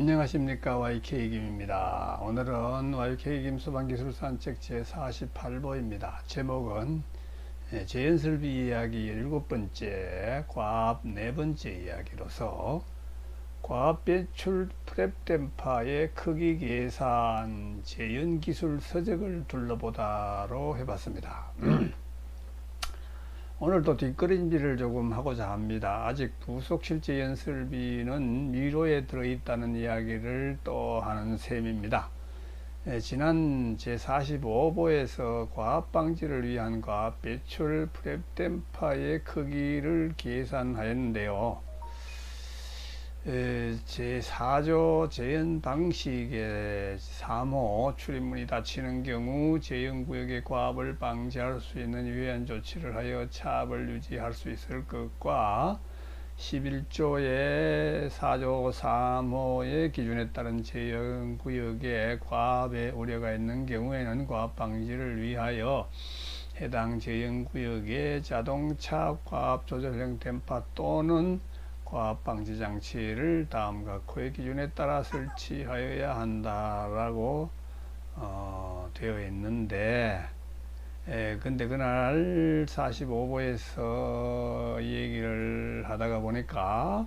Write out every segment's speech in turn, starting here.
안녕하십니까 YK김입니다. 오늘은 YK김 소방기술산책 제48호입니다. 제목은 예, 재연설비 이야기 일곱 번째 과압 네 번째 이야기로서 과압 배출 프랩 댐파의 크기 계산 재연 기술 서적을 둘러보다로 해봤습니다. 오늘도 뒷걸음질을 조금 하고자 합니다. 아직 부속 실제 연설비는 미로에 들어있다는 이야기를 또 하는 셈입니다. 예, 지난 제45보에서 과압 방지를 위한 과압 배출 프랩 댐파의 크기를 계산하였는데요. 제4조 재현 방식의 3호 출입문이 닫히는 경우 재현구역의 과압을 방지할 수 있는 유해한 조치를 하여 차압을 유지할 수 있을 것과 11조의 4조 3호의 기준에 따른 재현구역에 과압의 우려가 있는 경우에는 과압 방지를 위하여 해당 재현구역에 자동차 과압 조절형 댐파 또는 과압 방지 장치를 다음과 코의 기준에 따라 설치하여야 한다라고 어, 되어 있는데 에, 근데 그날 45부에서 얘기를 하다가 보니까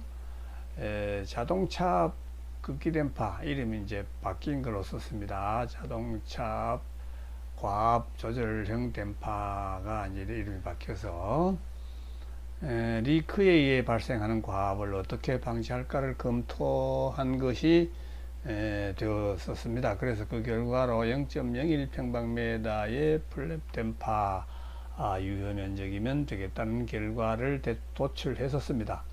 에, 자동차 극기電파 이름이 이제 바뀐 걸로 썼습니다. 자동차 과압 조절형 덴파가 이제 이름이 바뀌어서 에, 리크에 의해 발생하는 과압을 어떻게 방지할까를 검토한 것이 에, 되었었습니다. 그래서 그 결과로 0.01평방미터의 플랩 댐파 아, 유효 면적이면 되겠다는 결과를 대, 도출했었습니다.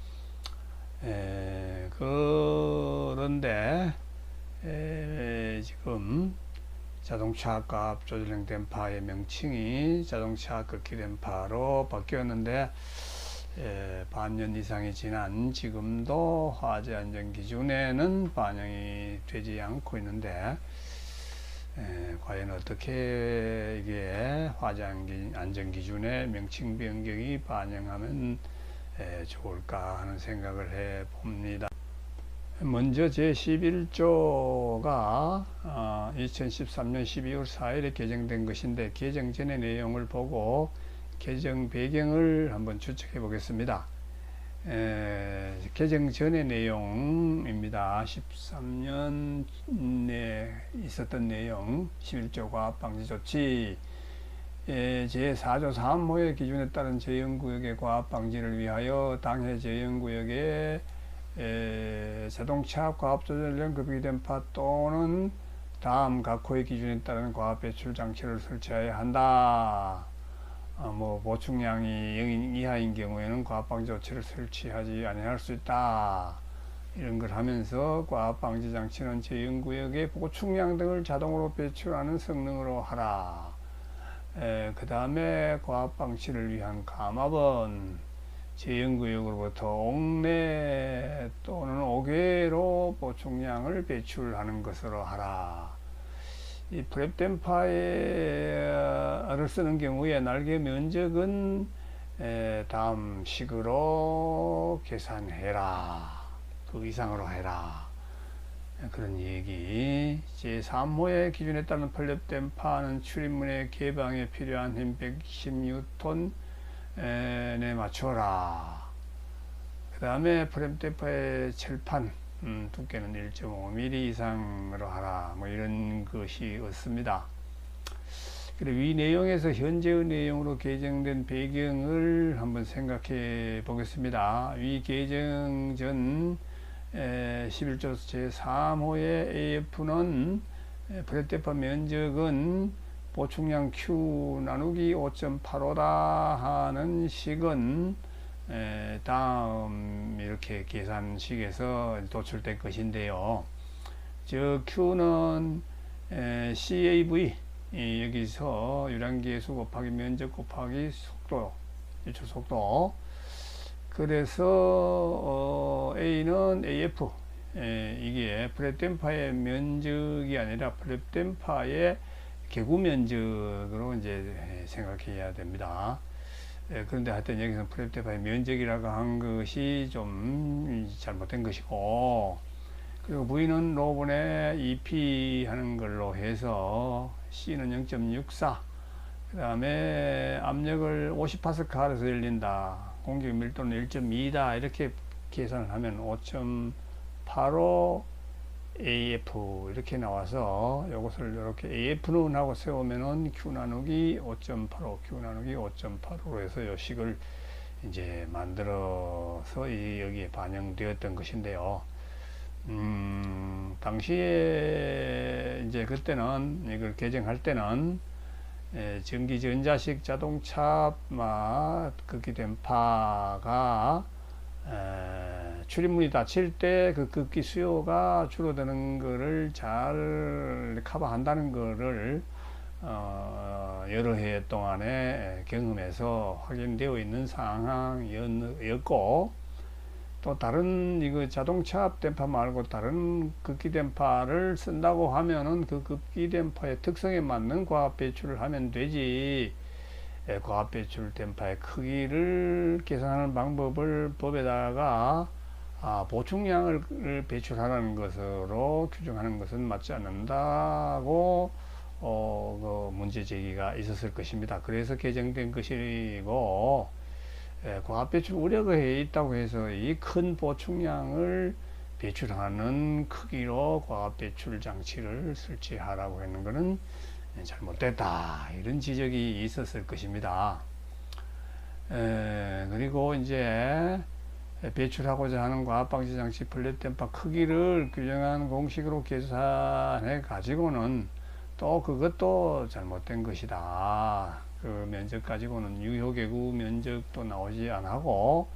에, 그런데 에, 지금 자동차 값 조절형 댐파의 명칭이 자동차 극기 댐파로 바뀌었는데 예, 반년 이상이 지난 지금도 화재 안전 기준에는 반영이 되지 않고 있는데 예, 과연 어떻게 이게 화재 안전 기준에 명칭 변경이 반영하면 예, 좋을까 하는 생각을 해 봅니다. 먼저 제11조가 어, 2013년 12월 4일에 개정된 것인데 개정 전의 내용을 보고 개정 배경을 한번 추측해 보겠습니다. 에, 개정 전의 내용입니다. 13년에 있었던 내용 11조가 방지 조치 제4조 3호의 기준에 따른 재연구역의 과압 방지를 위하여 당해 재연구역에 자동차 과압 조절용 급기된파 또는 다음 각호의 기준에 따른 과압 배출 장치를 설치해야 한다. 어, 뭐 보충량이 0 이하인 경우에는 과압방지 조치를 설치하지 아니할 수 있다. 이런 걸 하면서 과압방지 장치는 제연구역의 보충량 등을 자동으로 배출하는 성능으로 하라. 그 다음에 과압방치를 위한 감압은 제연구역으로부터 옥내 또는 옥외로 보충량을 배출하는 것으로 하라. 이 프랩 댐파를 쓰는 경우에 날개 면적은 다음 식으로 계산해라. 그 이상으로 해라. 그런 얘기. 제3호의 기준에 따른 플랩 댐파는 출입문의 개방에 필요한 힘 110뉴턴에 맞춰라. 그 다음에 프랩 댐파의 철판 음, 두께는 1.5mm 이상으로 하라 뭐 이런 것이 없습니다. 그리고 이 내용에서 현재의 내용으로 개정된 배경을 한번 생각해 보겠습니다. 위 개정 전 11조 제3호의 AF는 브레테파 면적은 보충량 Q 나누기 5.85다 하는 식은 에, 다음 이렇게 계산식에서 도출될 것인데요. 저 Q는 에, CAV 여기서 유량기수 곱하기 면적 곱하기 속도 유출 속도 그래서 어, A는 AF 에, 이게 프랩댐파의 면적이 아니라 프랩댐파의 개구 면적으로 이제 생각해야 됩니다. 예, 그런데 하여튼 여기서 프랩테파의 면적이라고 한 것이 좀 잘못된 것이고 그리고 V는 로분의 EP 하는 걸로 해서 C는 0.64. 그 다음에 압력을 50파스칼에서 열린다. 공기 밀도는 1.2다. 이렇게 계산을 하면 5.85 AF 이렇게 나와서 이것을 이렇게 AF는 하고 세우면은 Q 나누기 5.85, Q 나누기 5.85로 해서 요 식을 이제 만들어서 이 여기에 반영되었던 것인데요. 음, 당시에 이제 그때는 이걸 개정할 때는 에, 전기 전자식 자동차 막 극기電波가 에, 출입문이 닫힐 때 그 급기 수요가 줄어드는 거를 잘 커버한다는 거를 어, 여러 해 동안에 경험해서 확인되어 있는 상황이었고 또 다른 이거 자동차 앞 댐파 말고 다른 급기 댐파를 쓴다고 하면은 그 급기 댐파의 특성에 맞는 과압 배출을 하면 되지. 예, 과압 배출 댐파의 크기를 계산하는 방법을 법에다가 아, 보충량을 배출하라는 것으로 규정하는 것은 맞지 않는다고 어, 그 문제 제기가 있었을 것입니다. 그래서 개정된 것이고 예, 과학 배출 우려가 해 있다고 해서 이 큰 보충량을 배출하는 크기로 과학 배출 장치를 설치하라고 하는 것은 잘못됐다 이런 지적이 있었을 것입니다. 에, 그리고 이제 배출하고자 하는 과학방지 장치 플랫 댐파 크기를 규정한 공식으로 계산해 가지고는 또 그것도 잘못된 것이다. 그 면적 가지고는 유효계구 면적도 나오지 않고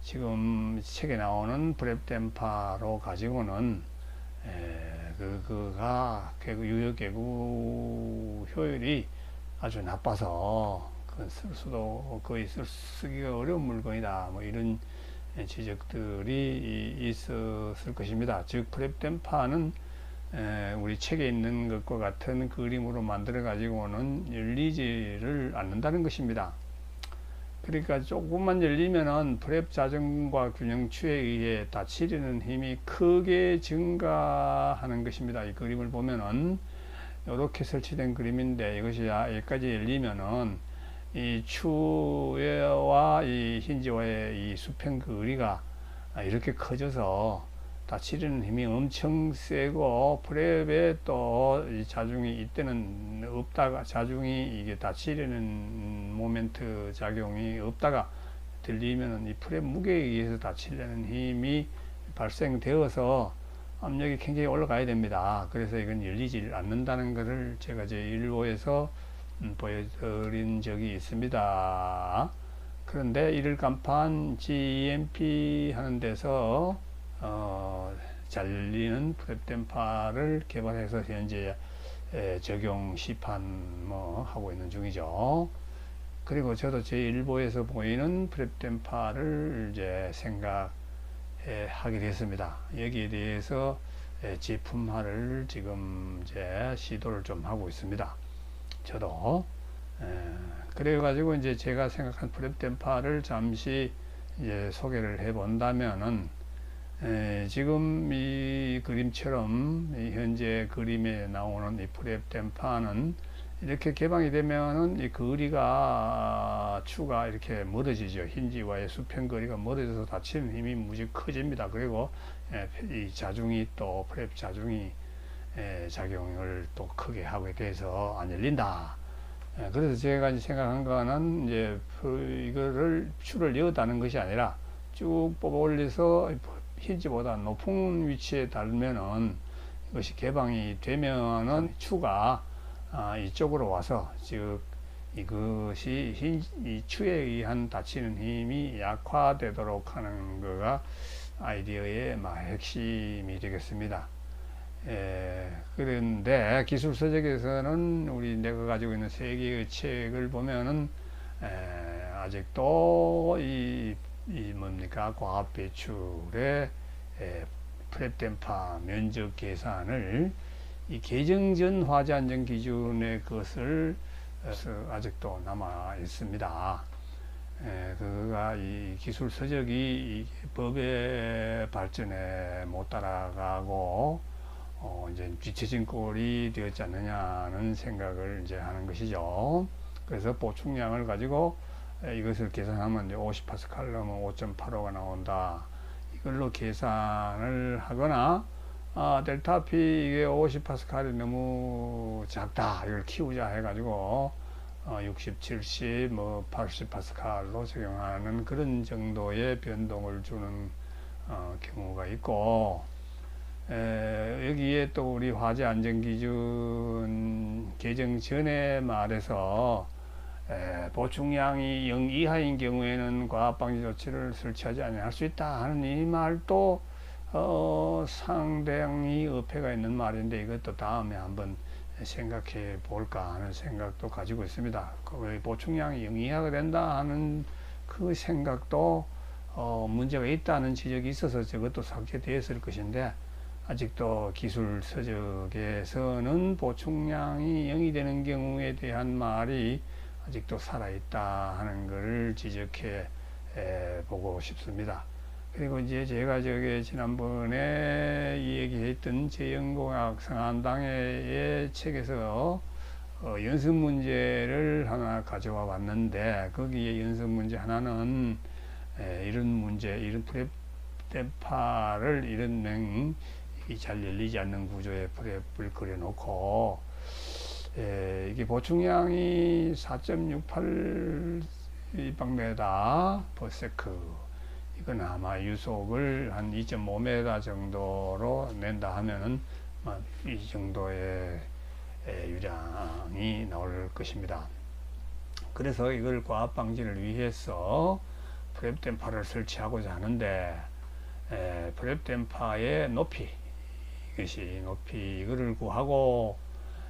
지금 책에 나오는 브랩 댐파로 가지고는 에, 그, 그가 개구, 유효계구 효율이 아주 나빠서 그건 쓸 수도 거의 쓸, 쓰기가 어려운 물건이다. 뭐 이런 지적들이 있었을 것입니다. 즉 프랩 댐파는 에, 우리 책에 있는 것과 같은 그림으로 만들어 가지고는 열리지를 않는다는 것입니다. 그러니까 조금만 열리면은 프랩 자전과 균형 추에 의해 다치려는 힘이 크게 증가하는 것입니다. 이 그림을 보면은 이렇게 설치된 그림인데 이것이 아, 여기까지 열리면은 이 추와 이 힌지와의 이 수평 거리가 이렇게 커져서 다치려는 힘이 엄청 세고 프랩에 또 자중이 이때는 없다가 자중이 이게 다치려는 모멘트 작용이 없다가 들리면은 이 프랩 무게에 의해서 다치려는 힘이 발생되어서 압력이 굉장히 올라가야 됩니다. 그래서 이건 열리지 않는다는 것을 제가 제 1호에서 음, 보여드린 적이 있습니다. 그런데 이를 간판 GEMP 하는 데서 어, 잘리는 프랩덴파를 개발해서 현재 에, 적용 시판 뭐 하고 있는 중이죠. 그리고 저도 제 일보에서 보이는 프랩덴파를 이제 생각하게 됐습니다. 여기에 대해서 에, 제품화를 지금 이제 시도를 좀 하고 있습니다. 저도 에, 그래 가지고 이제 제가 생각한 프랩덴파를 잠시 이제 소개를 해 본다면은 에, 지금 이 그림처럼 이 현재 그림에 나오는 이 프랩 댐파는 이렇게 개방이 되면은 이 거리가 추가 이렇게 멀어지죠. 힌지와의 수평 거리가 멀어져서 다치는 힘이 무지 커집니다. 그리고 에, 이 자중이 또 프랩 자중이 에, 작용을 또 크게 하게 돼서 안 열린다. 에, 그래서 제가 생각한 거는 이제 이거를 추를 이어다는 것이 아니라 쭉 뽑아 올려서 힌지보다 높은 위치에 달면은 이것이 개방이 되면은 추가 아, 이쪽으로 와서 즉 이것이 흰, 이 추에 의한 다치는 힘이 약화되도록 하는 거가 아이디어의 막 핵심이 되겠습니다. 에, 그런데 기술 서적에서는 우리 내가 가지고 있는 세 개의 책을 보면은 에, 아직도 이, 이 뭡니까 과학 배출의 프랩덴파 면적 계산을 이 개정전 화재 안전 기준의 것을 아직도 남아 있습니다. 에, 그가 이 기술 서적이 이 법의 발전에 못 따라가고 어, 이제 뒤처진 꼴이 되었지 않느냐는 생각을 이제 하는 것이죠. 그래서 보충량을 가지고 이것을 계산하면 이제 50파스칼 넣으면 5.85가 나온다. 이걸로 계산을 하거나 아, 델타 P 이게 50파스칼이 너무 작다. 이걸 키우자 해가지고 어, 60, 70, 뭐 80파스칼로 적용하는 그런 정도의 변동을 주는 어, 경우가 있고 에, 여기에 또 우리 화재 안전 기준 개정 전에 말해서 에, 보충량이 0 이하인 경우에는 과학방지 조치를 설치하지 아니할 수 있다 하는 이 말도 어, 상당히 어폐가 있는 말인데 이것도 다음에 한번 생각해 볼까 하는 생각도 가지고 있습니다. 그 보충량이 0 이하가 된다 하는 그 생각도 어, 문제가 있다는 지적이 있어서 저것도 삭제되었을 것인데 아직도 기술 서적에서는 보충량이 0이 되는 경우에 대한 말이 아직도 살아있다 하는 것을 지적해 에, 보고 싶습니다. 그리고 이제 제가 저기 지난번에 얘기했던 제연공학 성한당의 책에서 어, 연습 문제를 하나 가져와 봤는데 거기에 연습 문제 하나는 에, 이런 문제, 이런 프랩 대파를 이런 맹, 잘 열리지 않는 구조의 프랩을 그려놓고 에, 이게 보충량이 4.68 방메다 퍼세크 이건 아마 유속을 한 2.5m 정도로 낸다 하면은 이 정도의 유량이 나올 것입니다. 그래서 이걸 과압 방지를 위해서 프랩 댐파를 설치하고자 하는데 프랩 댐파의 높이 이것이 높이 이거를 구하고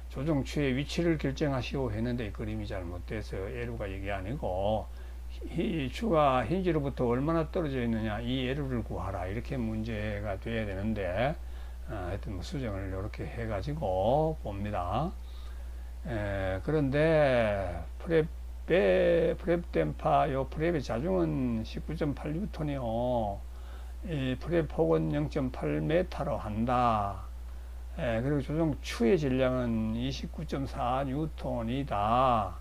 조정추의 위치를 결정하시오 했는데 이 그림이 잘못돼서 에루가 이게 아니고 이 추가 힌지로부터 얼마나 떨어져 있느냐 이 에루를 구하라 이렇게 문제가 돼야 되는데 어, 하여튼 뭐 수정을 이렇게 해 가지고 봅니다. 에, 그런데 프랩의 프랩 댐파 요 프랩의 자중은 19.8 뉴턴이요 이 프랩 폭은 0.8m로 한다 에, 그리고 조정 추의 질량은 29.4뉴턴이다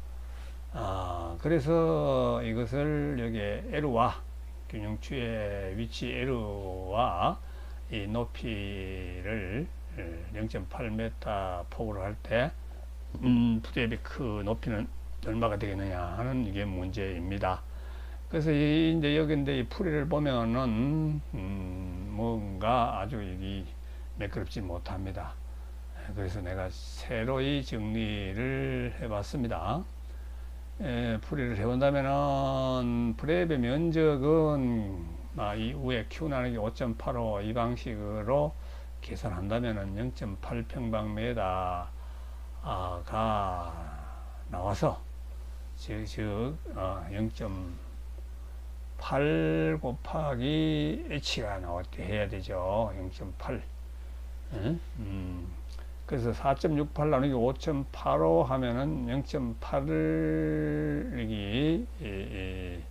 아, 그래서 이것을 여기 L와 균형추의 위치 L와 이 높이를 0.8m 폭으로 할 때, 음, 그 높이는 얼마가 되겠느냐 하는 이게 문제입니다. 그래서 이제 여기인데 이 풀이를 보면은, 음, 뭔가 아주 이 매끄럽지 못합니다. 그래서 내가 새로이 정리를 해봤습니다. 에, 풀이를 해본다면은 프랩의 면적은 아, 이 위에 Q 나누기 5.85 이 방식으로 계산한다면은 0.8 평방미터가 나와서 즉, 즉 어, 0.8 곱하기 H가 나올 때 해야 되죠. 0.8 응? 음. 그래서 4.68 나누기 5.85 하면은 0.8을 여기 이, 이,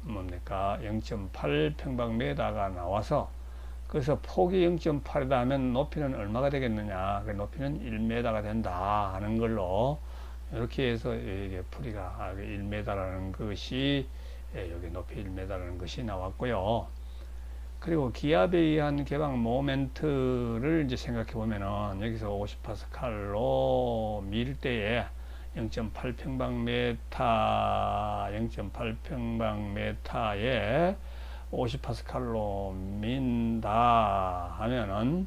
뭡니까 0.8 평방미터가 나와서 그래서 폭이 0.8이다 하면 높이는 얼마가 되겠느냐 그 높이는 1m가 된다 하는 걸로 이렇게 해서 이게 풀이가 1m라는 것이 예, 여기 높이 1m라는 것이 나왔고요. 그리고 기압에 의한 개방 모멘트를 이제 생각해 보면은 여기서 50파스칼로 밀 때에 0.8 평방메타 0.8 평방메타에 50파스칼로 민다 하면은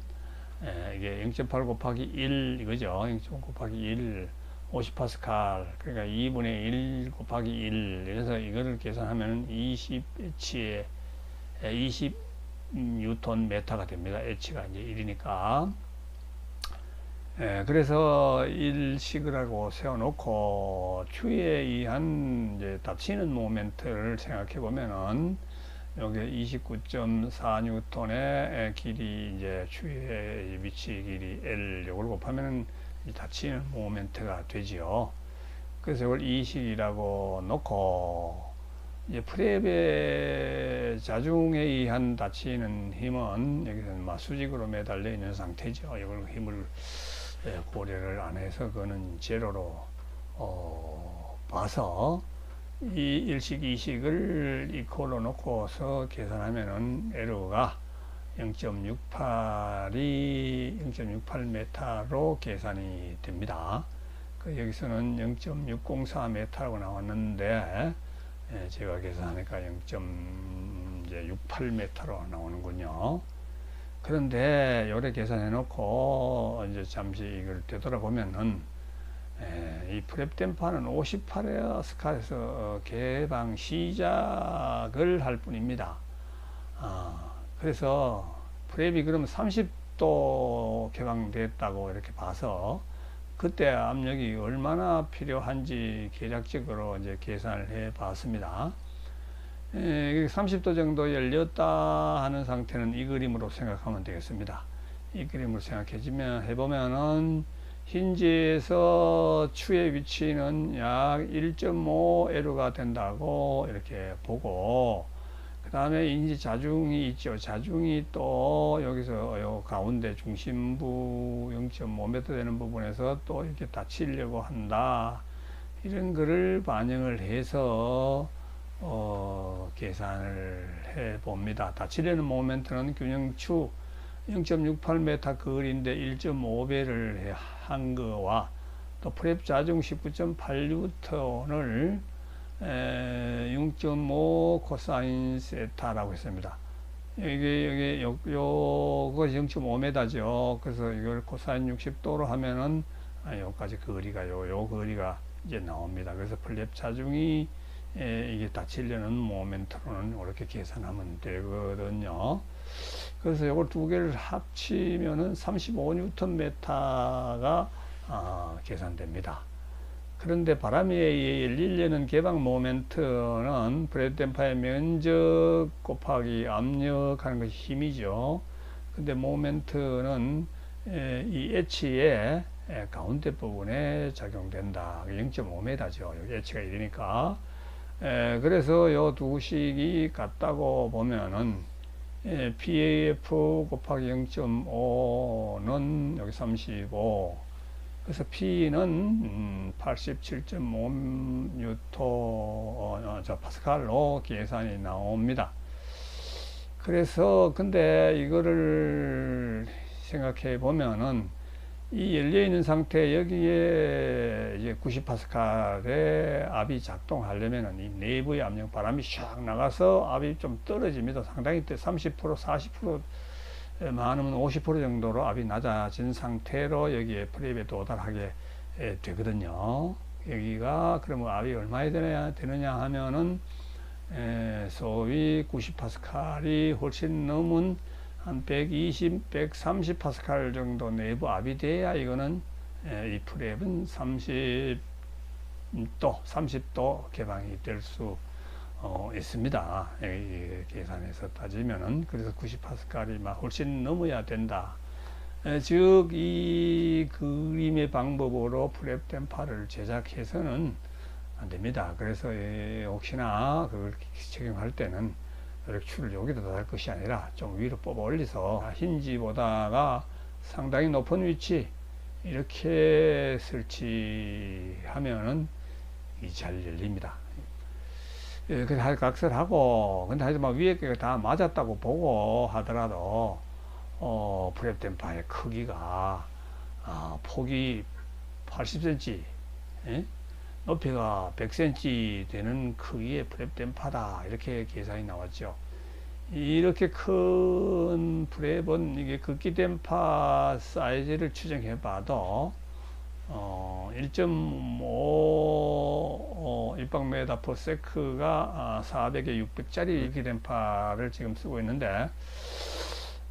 예, 이게 0.8 곱하기 1 이거죠. 0.5 곱하기 1 50파스칼 그러니까 2분의 1 곱하기 1 그래서 이거를 계산하면 20H에 20 뉴턴 메타가 됩니다. H가 이제 1이니까. 예, 그래서 1시그라고 세워놓고 추에 의한 이제 닫히는 모멘트를 생각해 보면은 여기 29.4 뉴턴의 길이 이제 추의 위치 길이 L 요걸 곱하면은 닫히는 모멘트가 되지요. 그래서 이걸 2식이라고 놓고 이제 프랩의 자중에 의한 다치는 힘은 여기서는 막 수직으로 매달려 있는 상태죠. 이걸 힘을 예, 고려를 안 해서 그거는 제로로 어, 봐서 이 일식 이식을 이코로 놓고서 계산하면은 에러가 0.68이 0.68m로 계산이 됩니다. 그 여기서는 0.604m라고 나왔는데 예, 제가 계산하니까 0.68m로 나오는군요. 그런데 요래 계산해 놓고 이제 잠시 이걸 되돌아보면은 예, 이 프랩 댐파는 58스카에서 어, 개방 시작을 할 뿐입니다. 아, 그래서 프랩이 그럼 30도 개방됐다고 이렇게 봐서 그때 압력이 얼마나 필요한지 계략적으로 이제 계산을 해 봤습니다. 에, 30도 정도 열렸다 하는 상태는 이 그림으로 생각하면 되겠습니다. 이 그림으로 생각해지면 해보면은 힌지에서 추의 위치는 약 1.5L가 된다고 이렇게 보고 그 다음에 인지 자중이 있죠. 자중이 또 여기서 요 가운데 중심부 0.5m 되는 부분에서 또 이렇게 닫히려고 한다. 이런 거를 반영을 해서 어, 계산을 해 봅니다. 닫히려는 모멘트는 균형추 0.68m 거리인데 1.5배를 한 거와 또 프랩 자중 19.8뉴턴을 0.5 코사인 세타라고 했습니다. 이게 여기 요, 요거 0.5m죠. 그래서 이걸 코사인 60도로 하면은 아, 요까지 거리가 요, 요 거리가 이제 나옵니다. 그래서 플랩 자중이 에, 이게 닫히려는 모멘트로는 이렇게 계산하면 되거든요. 그래서 이걸 두 개를 합치면은 35Nm가 아, 계산됩니다. 그런데 바람에 의해 열리려는 개방 모멘트는 브레드 댐파의 면적 곱하기 압력하는 것이 힘이죠. 근데 모멘트는 에, 이 H의 에, 가운데 부분에 작용된다. 0.5m죠. 여기 H가 1이니까. 에, 그래서 요두 식이 같다고 보면은 에, PAF 곱하기 0.5는 여기 35 그래서 P는 음, 87.5 뉴토 어, 저 파스칼로 계산이 나옵니다. 그래서 근데 이거를 생각해 보면은 이 열려 있는 상태 여기에 이제 90 파스칼의 압이 작동하려면은 이 내부의 압력 바람이 샥 나가서 압이 좀 떨어집니다. 상당히 30% 40% 많으면 50% 정도로 압이 낮아진 상태로 여기에 프랩에 도달하게 되거든요. 여기가 그러면 압이 얼마나 되느냐, 되느냐 하면은 에, 소위 90파스칼이 훨씬 넘은 한 120, 130 파스칼 정도 내부 압이 돼야 이거는 에, 이 프랩은 30도, 30도 개방이 될 수 어, 있습니다. 이, 계산해서 따지면은 그래서 90파스칼이 막 훨씬 넘어야 된다. 에, 즉, 이 그림의 방법으로 프랩 댐파를 제작해서는 안 됩니다. 그래서 에, 혹시나 그걸 적용할 때는 렉추를 여기다 달 것이 아니라 좀 위로 뽑아 올려서 힌지보다가 상당히 높은 위치 이렇게 설치하면은 잘 열립니다. 예, 그래서 각설하고, 근데 하지만 위에 게 다 맞았다고 보고 하더라도, 어, 프랩 댐파의 크기가, 아, 폭이 80cm, 예? 높이가 100cm 되는 크기의 프랩 댐파다. 이렇게 계산이 나왔죠. 이렇게 큰 프랩은 이게 극기 댐파 사이즈를 추정해 봐도, 어, 1.5 어, 일방메다 퍼 세크가 400에 600짜리 기den파를 지금 쓰고 있는데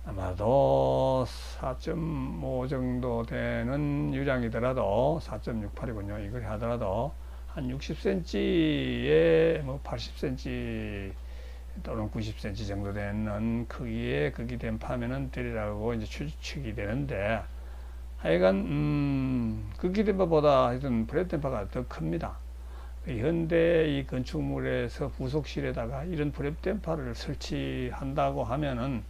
아마도 4.5 정도 되는 유량이더라도 4.68이군요. 이걸 하더라도 한 60cm에 뭐 80cm 또는 90cm 정도 되는 크기의 극이 덴파면은 되리라고 이제 추측이 되는데 하여간 음, 극기덴파보다 하여튼 브레드 덴파가 더 큽니다. 그 현대 이 건축물에서 부속실에다가 이런 프랩댐파를 설치한다고 하면은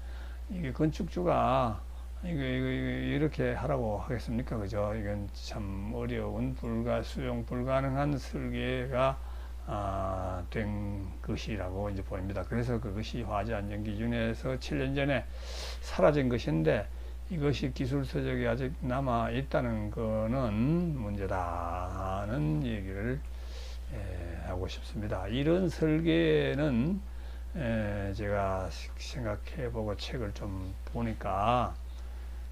이게 건축주가 이거 이렇게 하라고 하겠습니까? 그죠? 이건 참 어려운 불가 수용 불가능한 설계가 아, 된 것이라고 이제 보입니다. 그래서 그것이 화재 안전 기준에서 7년 전에 사라진 것인데 이것이 기술 서적이 아직 남아 있다는 거는 문제다는 얘기를 에, 하고 싶습니다. 이런 설계는 에, 제가 생각해 보고 책을 좀 보니까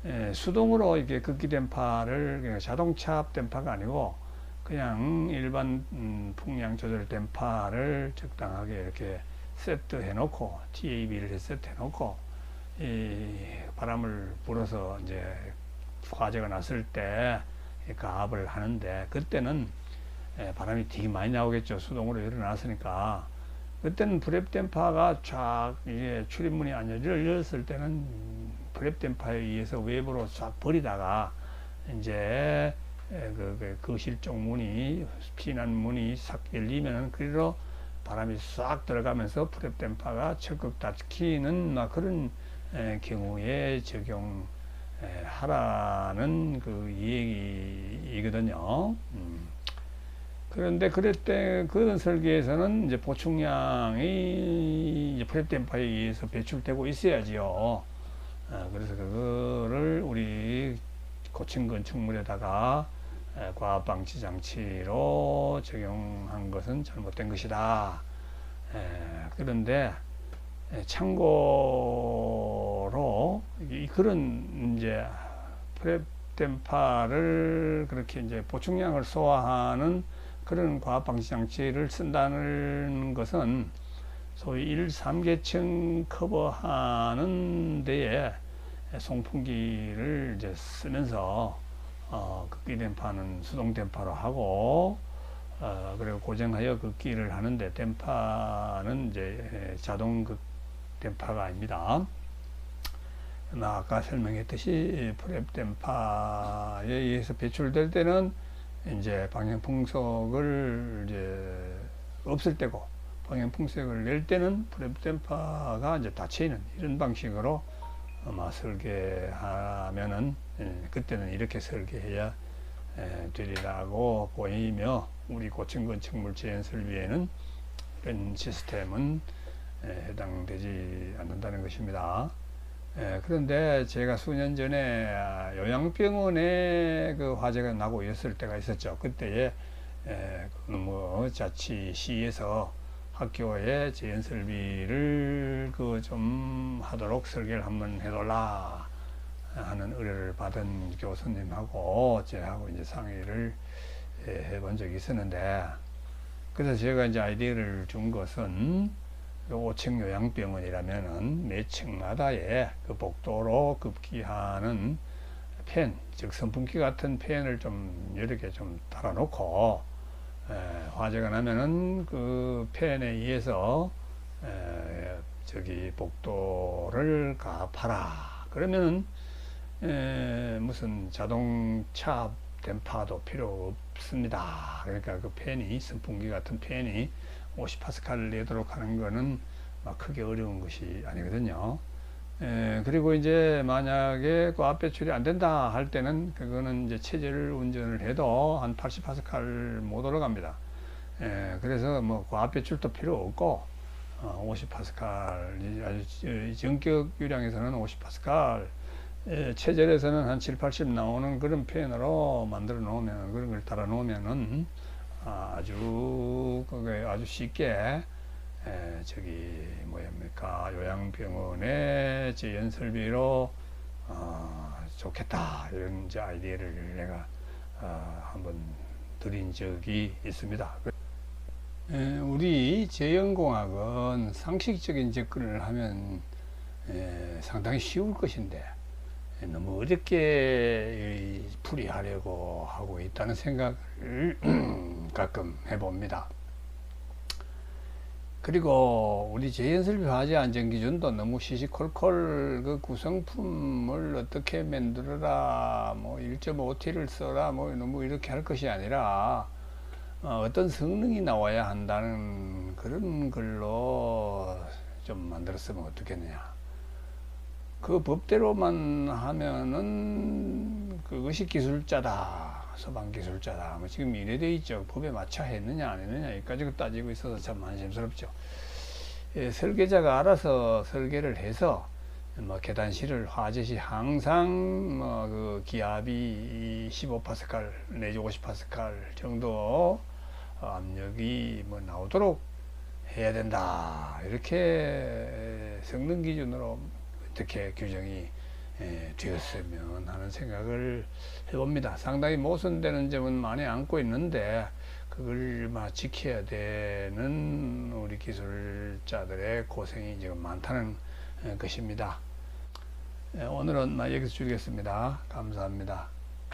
에, 수동으로 이게 극기 댐파를 자동차 댐파가 아니고 그냥 일반 음, 풍량 조절 댐파를 적당하게 이렇게 세트 해 놓고 TAB를 세트 해 놓고 이 바람을 불어서 이제 화재가 났을 때 가압을 하는데 그때는 예, 바람이 되게 많이 나오겠죠. 수동으로 일어났으니까. 그때는 브랩 댐파가 쫙 이제 출입문이 안 열렸을 때는 브랩 댐파에 의해서 외부로 쫙 버리다가 이제 그, 그, 그 실종 문이 피난 문이 싹 열리면은 그리로 바람이 싹 들어가면서 프랩 댐파가 적극 닫히는 막 그런 에, 경우에 적용하라는 그 얘기이거든요. 음. 그런데 그랬때 그런 설계에서는 이제 보충량이 이제 프랩 댐파에 의해서 배출되고 있어야지요. 아, 그래서 그거를 우리 고층 건축물에다가 과압 방지 장치로 적용한 것은 잘못된 것이다. 그런데 참고로 그런 이제 프랩 댐파를 그렇게 이제 보충량을 소화하는 그런 과압 방지 장치를 쓴다는 것은 소위 1, 3계층 커버하는 데에 송풍기를 이제 쓰면서 어, 극기 댐파는 수동 댐파로 하고 어, 그리고 고정하여 극기를 하는데 댐파는 이제 자동 극 댐파가 아닙니다. 아까 설명했듯이 프랩 댐파에 의해서 배출될 때는 이제 방향 풍속을 이제 없을 때고 방향 풍속을 낼 때는 프랩 댐파가 이제 닫혀 있는 이런 방식으로 아마 설계하면은 예, 그때는 이렇게 설계해야 예, 되리라고 보이며 우리 고층 건축물 재현 설비에는 이런 시스템은 예, 해당되지 않는다는 것입니다. 예, 그런데 제가 수년 전에 요양병원에 그 화재가 나고 있을 때가 있었죠. 그때에 예, 뭐 자치 시에서 학교에 재현 설비를 그 좀 하도록 설계를 한번 해달라 하는 의뢰를 받은 교수님하고 제하고 이제 상의를 해본 적이 있었는데 그래서 제가 이제 아이디어를 준 것은 5층 요양병원이라면은 매 층마다에 그 복도로 급기하는 팬, 즉 선풍기 같은 팬을 좀 여러 개 좀 달아놓고 에, 화재가 나면은 그 팬에 의해서 에, 저기 복도를 가파라 그러면은 에, 무슨 자동차 댐파도 필요 없습니다. 그러니까 그 팬이 선풍기 같은 팬이 50파스칼 내도록 하는 거는 막 크게 어려운 것이 아니거든요. 에, 그리고 이제 만약에 그 배출이 안 된다 할 때는 그거는 이제 체질 운전을 해도 한 80파스칼 못 올라갑니다. 에, 그래서 뭐 과압 배출도 필요 없고 어, 50파스칼 아주 전격 유량에서는 50파스칼 에, 체절에서는 한 7, 80 나오는 그런 펜으로 만들어 놓으면 그런 걸 달아 놓으면은 아주 그게 아주 쉽게 에, 저기 뭐입니까 요양병원의 제 연설비로 어, 좋겠다 이런 이제 아이디어를 내가 어, 한번 드린 적이 있습니다. 에, 우리 재연공학은 상식적인 접근을 하면 에, 상당히 쉬울 것인데 너무 어렵게 풀이하려고 하고 있다는 생각을 가끔 해봅니다. 그리고 우리 재연설비 화재 안전기준도 너무 시시콜콜 그 구성품을 어떻게 만들어라 뭐 1.5T를 써라 뭐 너무 이렇게 할 것이 아니라 어, 어떤 성능이 나와야 한다는 그런 글로 좀 만들었으면 어떻겠느냐. 그 법대로만 하면은 그것이 기술자다. 서방 기술자다. 뭐 지금 이래 돼 있죠. 법에 맞춰 했느냐 안 했느냐 여기까지 따지고 있어서 참 한심스럽죠. 예, 설계자가 알아서 설계를 해서 뭐 계단 실을 화재시 항상 뭐 그 기압이 15파스칼 내지 50파스칼 정도 압력이 뭐 나오도록 해야 된다. 이렇게 성능 기준으로 어떻게 규정이 예, 되었으면 하는 생각을 해봅니다. 상당히 모순되는 점은 많이 안고 있는데 그걸 막 지켜야 되는 우리 기술자들의 고생이 지금 많다는 예, 것입니다. 예, 오늘은 막 여기서 줄이겠습니다. 감사합니다.